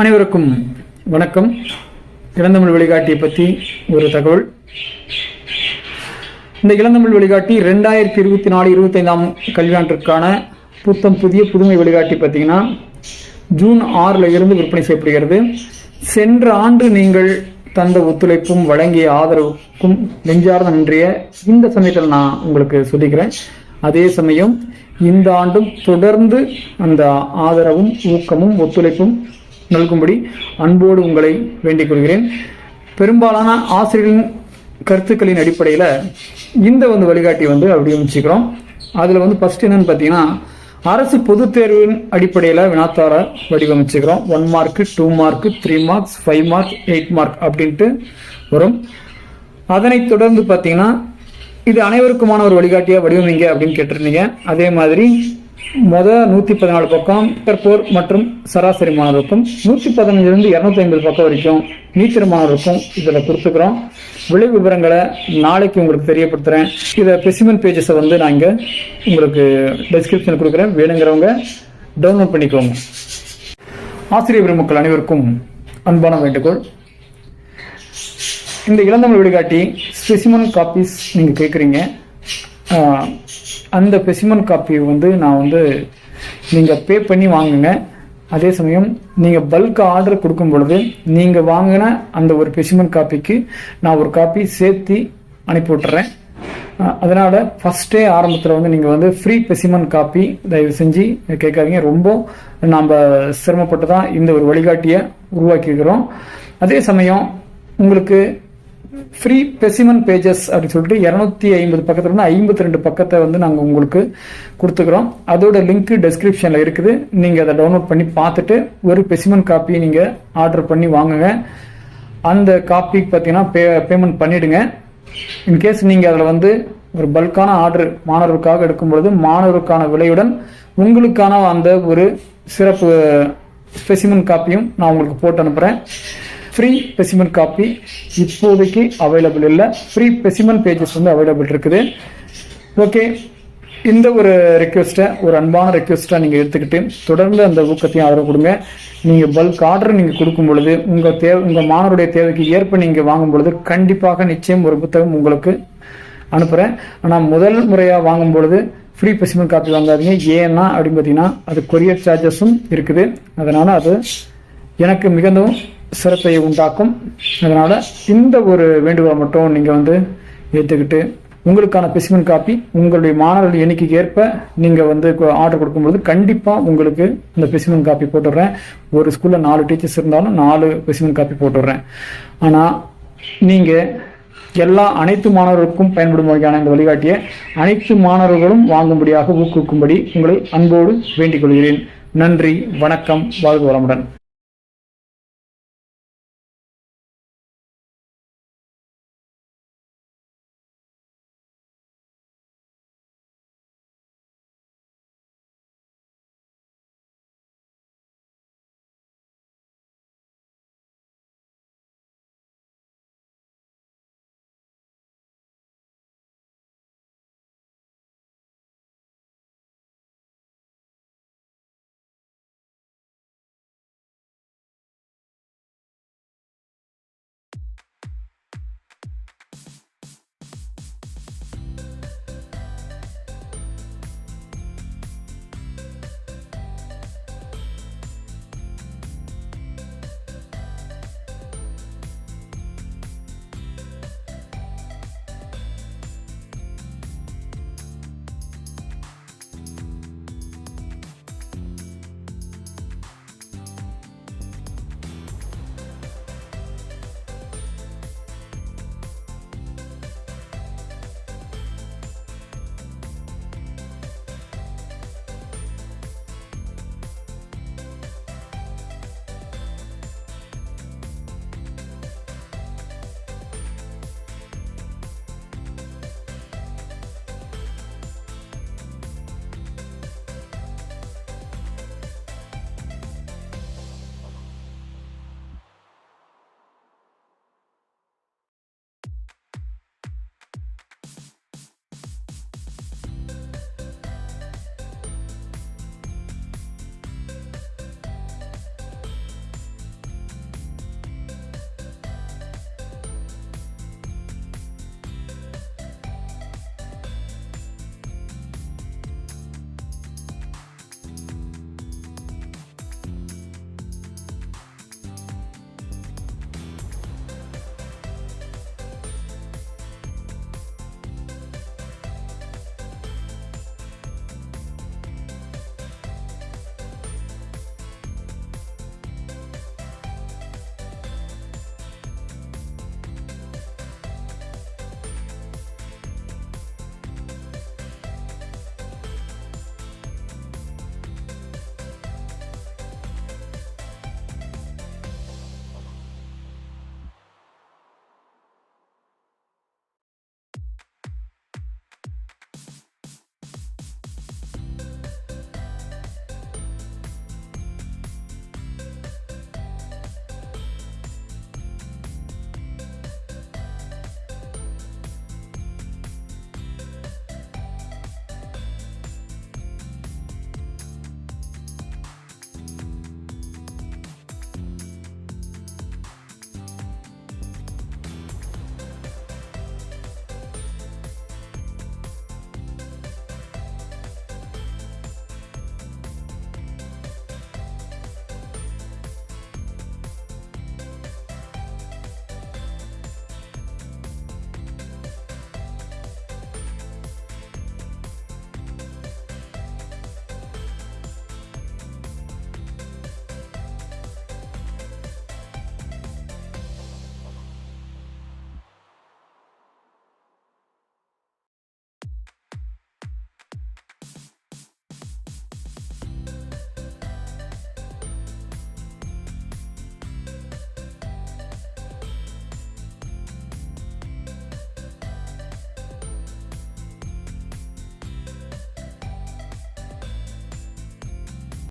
அனைவருக்கும் வணக்கம். இளந்தமிழ் வழிகாட்டியை பற்றி ஒரு தகவல். இந்த இளந்தமிழ் வழிகாட்டி ரெண்டாயிரத்தி இருபத்தி நாலு இருபத்தைந்தாம் கல்வியாண்டிற்கான புத்தம் புதிய புதுமை வழிகாட்டி பார்த்தீங்கன்னா ஜூன் ஆறில் இருந்து விற்பனை செய்யப்படுகிறது. சென்ற ஆண்டு நீங்கள் தந்த ஒத்துழைப்பும் வழங்கிய ஆதரவுக்கும் நெஞ்சார்ந்த நன்றிய இந்த சமயத்தில் நான் உங்களுக்கு சொல்லிக்கிறேன். அதே சமயம் இந்த ஆண்டும் தொடர்ந்து அந்த ஆதரவும் ஊக்கமும் ஒத்துழைப்பும் நல்கும்படி அன்போடு உங்களை வேண்டிக் கொள்கிறேன் பெரும்பாலான ஆசிரியர்களின் கருத்துக்களின் அடிப்படையில் இந்த வந்து வழிகாட்டி வந்து வடிவமைச்சுக்கிறோம் அதில் வந்து ஃபஸ்ட் என்னன்னு பார்த்தீங்கன்னா அரசு பொதுத் தேர்வின் அடிப்படையில் வினாத்தார வடிவமைச்சுக்கிறோம். One mark two mark three marks five mark eight mark அப்படின்ட்டு வரும். அதனைத் தொடர்ந்து பார்த்தீங்கன்னா இது அனைவருக்குமான ஒரு வழிகாட்டியாக வடிவமைங்க அப்படின்னு கேட்டிருந்தீங்க. அதே மாதிரி மொத நூத்தி பதினாலு பக்கம் போர் மற்றும் சராசரி மாணவருக்கும் நூத்தி பதினஞ்சிலிருந்து இரநூத்தி ஐம்பது பக்கம் வரைக்கும் நீச்சல் மாணவருக்கும் இதில் கொடுத்துக்கிறோம். விலை விவரங்களை நாளைக்கு உங்களுக்கு தெரியப்படுத்துகிறேன் இதை பெசிமன் பேஜஸை வந்து நான் இங்கே உங்களுக்கு டெஸ்கிரிப்ஷன் கொடுக்குறேன். வேணுங்கிறவங்க டவுன்லோட் பண்ணிக்கோங்க. ஆசிரியர் பெருமக்கள் அனைவருக்கும் அன்பான வேண்டுகோள். இந்த இளந்தமிழ் வழிகாட்டி ஸ்பெசிமன் காப்பீஸ் நீங்கள் கேட்குறீங்க அந்த ஸ்பெசிமன் காப்பி வந்து நான் வந்து நீங்கள் பே பண்ணி வாங்குங்க. அதே சமயம் நீங்கள் பல்க் ஆர்டர் கொடுக்கும் பொழுது நீங்கள் வாங்கின அந்த ஒரு ஸ்பெசிமன் காப்பிக்கு நான் ஒரு காப்பி சேர்த்து அனுப்பி விட்டுறேன். அதனால் ஃபஸ்ட்டே ஆரம்பத்தில் வந்து நீங்கள் வந்து ஃப்ரீ பெசிமன் காப்பி தயவு செஞ்சு கேட்காதீங்க. ரொம்ப நாம் சிரமப்பட்டு தான் இந்த ஒரு வழிகாட்டியை உருவாக்கிக்கிறோம் அதே சமயம் உங்களுக்கு ஃப்ரீ பெசிமன் பேஜஸ் அப்படின்னு சொல்லிட்டு இரநூத்தி ஐம்பது பக்கத்தில் இருந்து ஐம்பத்தி ரெண்டு பக்கத்தை வந்து நாங்கள் உங்களுக்கு கொடுத்துக்கிறோம். அதோட லிங்க் டெஸ்கிரிப்ஷனில் இருக்குது. நீங்கள் அதை டவுன்லோட் பண்ணி பார்த்துட்டு ஒரு பெசிமன் காப்பியை நீங்கள் ஆர்டர் பண்ணி வாங்குங்க. அந்த காப்பிக்கு பார்த்தீங்கன்னா பே பேமெண்ட் பண்ணிவிடுங்க இன்கேஸ் நீங்கள் அதில் வந்து ஒரு பல்கான ஆர்டர் மாணவருக்காக எடுக்கும்பொழுது மாணவருக்கான விலையுடன் உங்களுக்கான அந்த ஒரு சிறப்பு ஸ்பெசிமன் காப்பியும் நான் உங்களுக்கு போட்டு அனுப்புகிறேன் ஃப்ரீ பெசிமன் காப்பி இப்போதைக்கு அவைலபிள் இல்லை. ஃப்ரீ பெசிமன் பேஜஸ் வந்து அவைலபிள் இருக்குது. ஓகே இந்த ஒரு ரெக்வெஸ்ட்டை ஒரு அன்பான ரெக்வெஸ்ட்டாக நீங்கள் எடுத்துக்கிட்டு தொடர்ந்து அந்த ஊக்கத்தையும் ஆதரவு கொடுங்க. நீங்கள் பல்க் ஆர்டர் நீங்கள் கொடுக்கும் பொழுது உங்கள் தேவை உங்கள் மாணவருடைய தேவைக்கு ஏற்ப நீங்கள் வாங்கும் பொழுது கண்டிப்பாக நிச்சயம் ஒரு புத்தகம் உங்களுக்கு அனுப்புகிறேன் ஆனால் முதல் முறையாக வாங்கும் பொழுது ஃப்ரீ பெசிமன் காப்பி வாங்காதீங்க. ஏன்னா அப்படின்னு பார்த்தீங்கன்னா அது கொரியர் சார்ஜஸும் இருக்குது. அதனால் அது எனக்கு மிகவும் சிறப்பை உண்டாக்கும். அதனால் இந்த ஒரு வேண்டுகோளை மட்டும் நீங்கள் வந்து ஏற்றுக்கிட்டு உங்களுக்கான ஸ்பெசிமன் காப்பி உங்களுடைய மாணவர்கள் எண்ணிக்கைக்கு ஏற்ப நீங்கள் வந்து ஆர்டர் கொடுக்கும்போது கண்டிப்பாக உங்களுக்கு இந்த ஸ்பெசிமன் காப்பி போட்டுடுறேன். ஒரு ஸ்கூலில் நாலு டீச்சர்ஸ் இருந்தாலும் நாலு ஸ்பெசிமன் காப்பி போட்டுடுறேன். ஆனால் நீங்கள் எல்லா அனைத்து மாணவர்களுக்கும் பயன்படும் வகையான இந்த வழிகாட்டியை அனைத்து மாணவர்களும் வாங்கும்படியாக ஊக்குவிக்கும்படி உங்களை அன்போடு வேண்டிக் கொள்கிறேன். நன்றி வணக்கம் வாழ்க வளமுடன்.